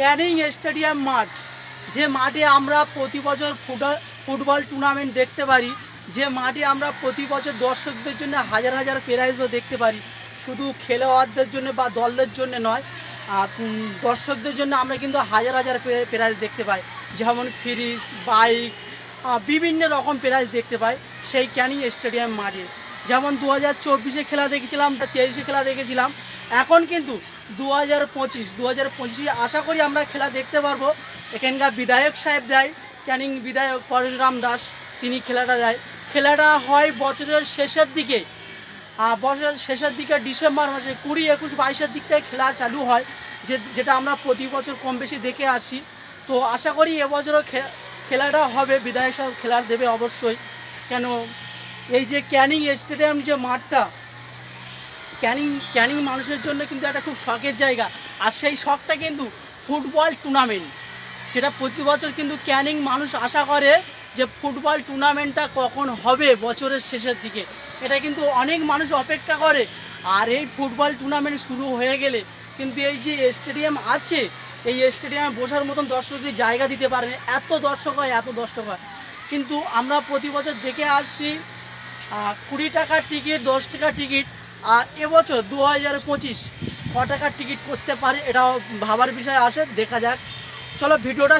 Canning stadium মাঠ, যে মাঠে আমরা প্রতি বছর ফুটবল ফুটবল টুর্নামেন্ট দেখতে পারি, যে মাঠে আমরা প্রতি বছর দর্শকদের জন্য হাজার হাজার প্রাইজও দেখতে পারি। শুধু খেলোয়াড়দের জন্য বা দলদের জন্য নয় আর দর্শকদের জন্য আমরা কিন্তু হাজার হাজার প্রাইজ দেখতে পাই। যেমন ফ্রিজ, বাইক বিভিন্ন রকম প্রাইজ দেখতে পাই সেই ক্যানিং স্টেডিয়াম মাঠে। যেমন দু হাজার চব্বিশে খেলা দেখেছিলাম, তেইশে খেলা দেখেছিলাম এখন কিন্তু দু হাজার পঁচিশ দু হাজার পঁচিশে আশা করি আমরা খেলা দেখতে পারব। এখানকার বিধায়ক সাহেব দেয়, ক্যানিং বিধায়ক পরশুরাম দাস, তিনি খেলাটা দেয়। খেলাটা হয় বছরের শেষের দিকে। বছরের শেষের দিকে ডিসেম্বর মাসে, কুড়ি একুশ বাইশের দিক থেকে খেলা চালু হয়, যে, যেটা আমরা প্রতি বছর কম বেশি দেখে আসি। তো আশা করি এবছরও খেলাটা হবে, বিধায়ক সাহেব খেলা দেবে অবশ্যই। কেন, এই যে ক্যানিং স্টেডিয়াম যে মাঠটা ক্যানিং ক্যানিং মানুষের জন্য কিন্তু একটা খুব শখের জায়গা। আর সেই শখটা কিন্তু ফুটবল টুর্নামেন্ট যেটা প্রতি বছর কিন্তু ক্যানিং মানুষ আশা করে যে ফুটবল টুর্নামেন্টটা কখন হবে বছরের শেষের দিকে। এটা কিন্তু অনেক মানুষ অপেক্ষা করে। আর এই ফুটবল টুর্নামেন্ট শুরু হয়ে গেলে কিন্তু এই যে স্টেডিয়াম আছে, এই স্টেডিয়ামে বসার মতন দর্শকদের জায়গা দিতে পারে এত দর্শক হয়, এত দর্শক হয়। কিন্তু আমরা প্রতি বছর দেখে আসছি কুড়ি টাকার টিকিট দশ টাকার টিকিট আর এবছর দু হাজার পঁচিশ ক টাকার টিকিট করতে পারে, এটাও ভাবার বিষয় আসে, দেখা যাক। চলো, ভিডিওটা